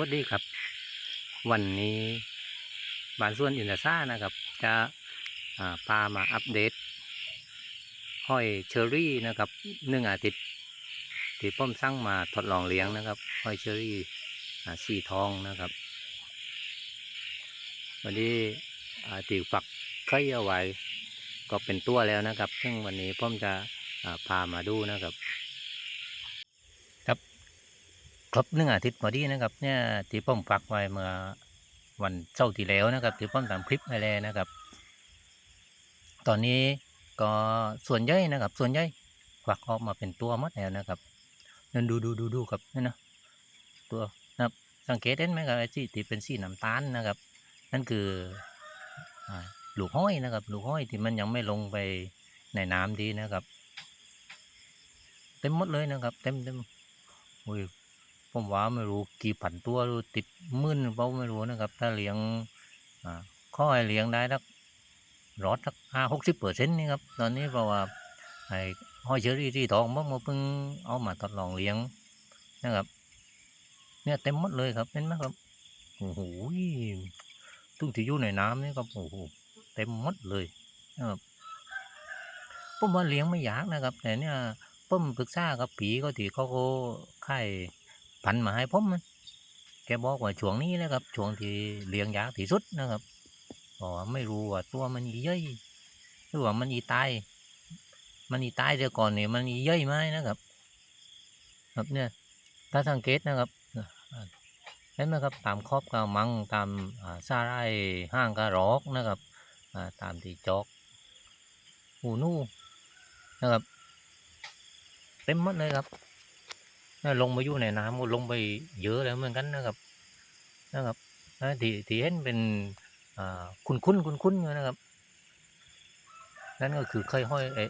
วัสดีครับ วันนี้บานส่วนอินเตอร์ซ่านะครับ จะพามาอัปเดตห้อยเชอรี่นะครับหนึ่งอาทิตย์ที่ป้อมสั่งมาทดลองเลี้ยงนะครับห้อยเชอรี่อ่สีทองนะครับ วันนี้อ่าตีฝักไข่เอาไว้ก็เป็นตัวแล้วนะครับ ซึ่งวันนี้ป้อมจะพามาดูนะครับ ครบหนึ่งอาทิตย์พอดีนะครับ เนี่ยที่ผมฝากไว้เมื่อวันเสาร์ที่แล้วนะครับ ที่ผมทำคลิปไปแล้วนะครับ ตอนนี้ก็ส่วนใหญ่นะครับ ส่วนใหญ่ฝักออกมาเป็นตัวหมดแล้วนะครับนั่นดูดูดูดูครับนั่นนะตัวนะครับสังเกตเห็นไหมครับไอ้ที่ที่เป็นสีน้ำตาลนะครับ นั่นคือลูกห้อยนะครับลูกห้อยที่มันยังไม่ลงไปในน้ำดีนะครับ เต็มหมดเลยนะครับ เต็มเต็มโอ้ย ผมว่าไม่รู้กี่พันตัวรือติดมื่นเปล่าไม่รู้นะครับ ถ้าเลี้ยงข้อให้เลี้ยงได้สักรอดสักห้าหกสิบเปอร์เซ็นต์นี่ครับตอนนี้เพราะว่าไอ้ห้อยเชอรี่ที่ทองผมมาเพิ่งเอามาทดลองเลี้ยงนะครับ เนี่ยเต็มหมดเลยครับเห็นไหมครับโอ้โหตุ้งที่อยู่ในน้ำนี่ครับโอ้โหเต็มหมดเลยนะครับผมว่าเลี้ยงไม่ยากนะครับ แต่เนี่ยผมปรึกษากับผีก็ที่เขาก็ค่าย พันมาให้ผมมันแกบอกว่าช่วงนี้นะครับช่วงที่เลี้ยงยากที่สุดนะครับบอกว่าไม่รู้ว่าตัวมันอีเย่ยหรือว่ามันอีตายมันอีตายเดี๋ยวก่อนเนี่ยมันอีเย่ยไหมนะครับครับเนี่ยถ้าสังเกตนะครับอ่าเห็นไหมครับตามครอบกามังตามซาไร่ห้างกระรอกนะครับตามที่จอกหูนู่นะครับเต็มหมดเลยครับ ลงมาอยู่ในน้ำก็ลงไปเยอะแล้วเหมือนกันนะครับนะครับที่ที่เห็นเป็นคุ้นคุ้นคุ้นคุ้นๆนะครับ นั่นก็คือเคยห้อยเอ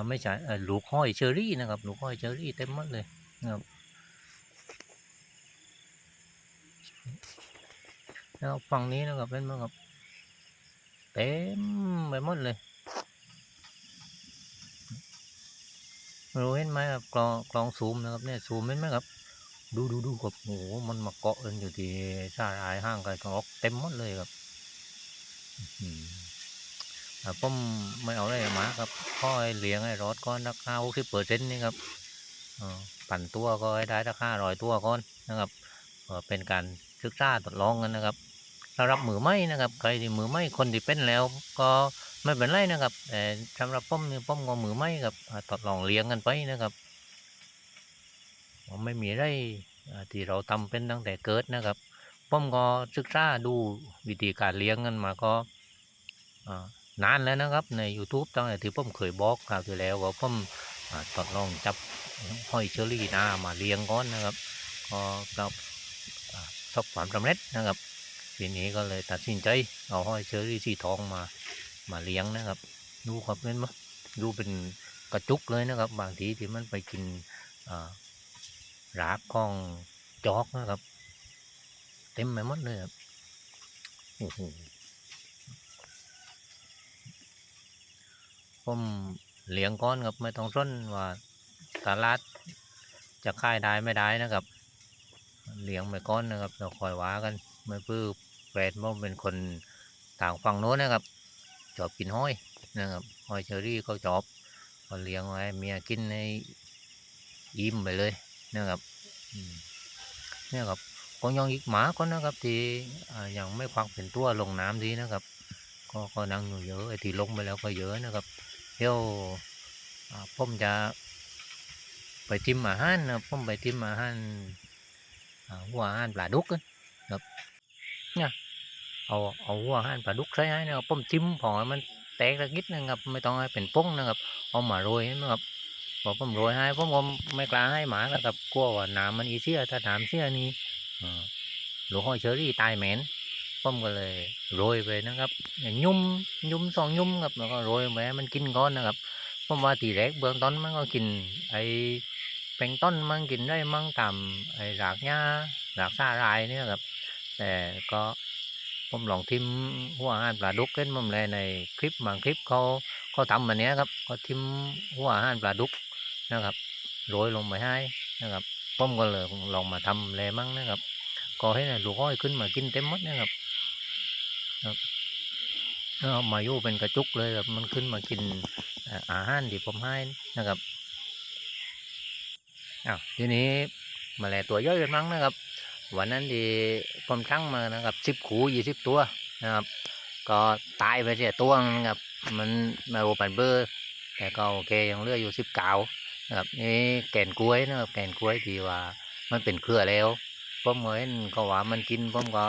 อไม่ใช่ลูกห้อยเชอรี่นะครับลูกห้อยเชอรี่เต็มหมดเลยนะครับแล้วฝั่งนี้นะครับเป็นมั้งครับเต็มไปหมดเลย ไม่รู้เห็นไหมครับกลองกลองซูมนะครับเนี่ยซูมเห็นไหมครับ ดูดูดูครับโอ้โหมันมาเกาะกันอยู่ที่ชาลายห้างกันกอกเต็มหมดเลยครับอ่าผมไม่เอาอะไรมาครับพ่อเลี้ยงให้รอดก้อนราคาหกสิบเปอร์เซ็นต์นี่ครับอ่าปั่นตัวก็ได้ราคาร้อยตัวก้อนนะครับเป็นการศึกษาทดลองกันนะครับสำหรับมือไม่นะครับ ใครที่มือไม่คนที่เป็นแล้วก็ ไม่เป็นไรนะครับแต่สำหรับป้อมนี่ป้อมก็มือไม่ครับทดลองเลี้ยงกันไปนะครับไม่มีไรที่เราทำเป็นตั้งแต่เกิดนะครับป้อมก็ศึกษาดูวิธีการเลี้ยงกันมาก็นานแล้วนะครับใน YouTube ตั้งแต่ที่ป้อมเคยบอกคราวที่แล้วว่าป้อมทดลองจับห้อยเชอรี่นามาเลี้ยงก่อนนะครับ ก็ประสบอ่าประสบความสำเร็จนะครับทีนี้ก็เลยตัดสินใจเอาห้อยเชอรี่สีทองมา มาเลี้ยงนะครับ ดูครับเห็นไหมดูเป็นกระจุกเลยนะครับ บางทีที่มันไปกินรากของจอกนะครับ เต็มไปหมดเลยครับโอ้โหผมเลี้ยงก้อนครับไม่ต้องร้นว่าตลาดจะขายได้ไม่ได้นะครับ เลี้ยงไปก้อนนะครับเราคอยว่ากันไม่ปื้อแฟนผมเป็นคนต่างฝั่งโน้นนะครับ ชอบกินห้อยนะครับห้อยเชอรี่เขาชอบเขาเลี้ยงไว้เมียกินในอิ่มไปเลยนะครับเนี่ยครับก็ยังอีกหมาก็นะครับที่ยังไม่ควักเป็นตัวลงน้ำดีนะครับ ก็ก็นั่งอยู่เยอะไอ้ที่ลงไปแล้วก็เยอะนะครับเที่ยวอ่าผมจะไปทิมอาหารนะครับผมไปทิมอาหารหัวอาหารปลาดุกนะครับเนี่ย เอาเอาหัวอาหารปลาดุกใส่ให้นะครับผมทิ้มพอให้มันแตกสักนิดนึงครับไม่ต้องให้เป็นป้งนะครับเอามาโรยนะครับพอผมโรยให้ผมก็ไม่กล้าให้หมาแล้วครับกลัวว่าน้ำมันอีเสียถ้าน้ำเสียนี่หลวงห้อเชอรี่ตายเหม็นผมก็เลยโรยไปนะครับยุ่มยุ่มสองยุ่มครับแล้วก็โรยไปให้มันกินก้อนนะครับผมว่าทีแรกเบื้องต้นมันก็กินไอแป้งต้นมันกินได้มั่งตามไอรากหญ้ารากซาลายเนี่ยครับแต่ก็ ผมลองทิมหัวอาหารปลาดุกเล่นผมเลยในคลิปบางคลิปเขาเขาทำแบบนี้ครับเขาทิมหัวอาหารปลาดุกนะครับโรยลงไปให้นะครับผมก็เลยลองมาทำเลยมั่งนะครับก็ให้ลูกอ้อยขึ้นมากินเต็มมดนะครับครับเอามาอยู่เป็นกระจุกเลยครับมันขึ้นมากินเอ่ออาหารที่ผมให้นะครับอ้าวทีนี้มาแลตัวย่อยกันมั้งนะครับ วันนั้นที่ผมทั้งมานะครับสิบขูยี่สิบตัวนะครับ ก็ตายไปเสียตัวนึงครับ มันมาโอปันเบอร์แต่ก็โอเคยังเหลืออยู่สิบเก้านะครับนี่แก่นกล้วยนะครับแก่นกล้วยที่ว่ามันเป็นเครือแล้วผมเห็นก็ว่ามันกินผมก็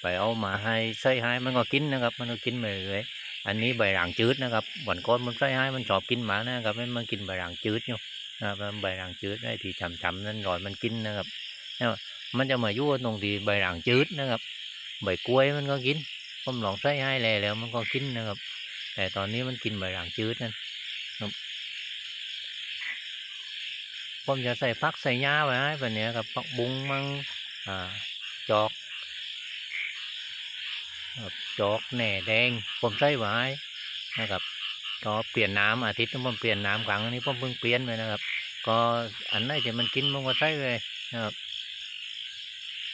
ไปเอามาให้ใส่ให้มันก็กินนะครับ มันก็กินไปเรื่อยอันนี้ใบหลางจืดนะครับวันก่อนมันใส่ให้มันชอบกินหมานะครับมันมันกินใบหลางจืดอยู่นะครับใบหลางจืดไอ้ที่จำๆนั่นรอยมันกินนะครับเนี่ย มันจะมายู่วตรงที่ใบหลางจืดนะครับ ใบกล้วยมันก็กินผมลองใส่ให้แล้วแล้วมันก็กินนะครับ แต่ตอนนี้มันกินใบหลางจืดนั่นผมจะใส่พักใส่หญ้าไว้ให้แบบนี้กับผักบุ้งมังอ่าจอกกับจอกแหน่แดง ผมใส่ไว้นะครับ ก็เปลี่ยนน้ำอาทิตย์นึงผมเปลี่ยนน้ำครั้งนนี้ผมเพิ่งเปลี่ยนไปนะครับ ก็อันไหนที่มันกินผมก็ใส่เลยนะครับ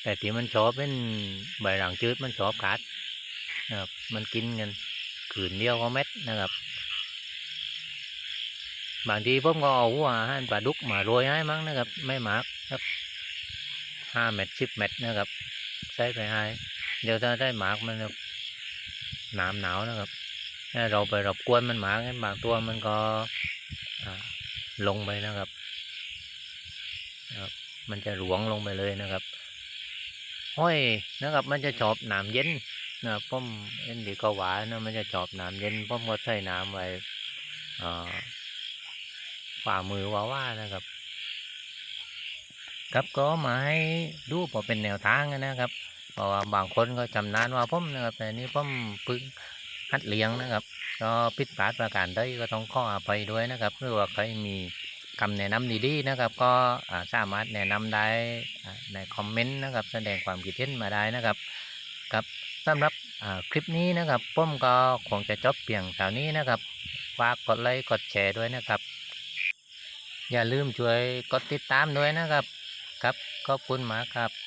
แต่ที่มันชอบเป็นใบหลังจืดมันชอบกัดนะครับ มันกินกันขืนเดียวก็เม็ดนะครับ บางทีผมก็เอาหัวอาหารปลาดุกมาโรยให้มั้งนะครับ ไม่มากครับห้าเม็ดสิบเม็ดนะครับ ใส่ไปให้เดี๋ยวถ้าได้หมากมันหนามหนาวนะครับถ้าเราไปรบกวนมันหมากันบางตัวมันก็ลงไปนะครับ มันจะหลวงลงไปเลยนะครับ ห้อยนะครับ มันจะชอบหนามเย็นนะครับผมเอ็นดีก็หวานนะมันจะชอบหนามเย็นผมก็ใส่น้ำไว้อ่าฝ่ามือว่าว่านะครับ ครับก็มาให้ดูพอเป็นแนวทางนะครับเพราะว่าบางคนก็จำนานว่าผมนะครับแต่นี่ผมพึ่งหัดเลี้ยงนะครับ ก็ผิดพลาดประการใดก็ต้องขออภัยด้วยนะครับหรือว่าใครมี คำแนะนำดีๆนะครับ ก็สามารถแนะนำได้ในคอมเมนต์นะครับ แสดงความคิดเห็นมาได้นะครับครับสำหรับคลิปนี้นะครับผมก็คงจะจบเพียงเท่านี้นะครับฝากกดไลค์กดแชร์ด้วยนะครับ อย่าลืมช่วยกดติดตามด้วยนะครับ ครับขอบคุณมากครับ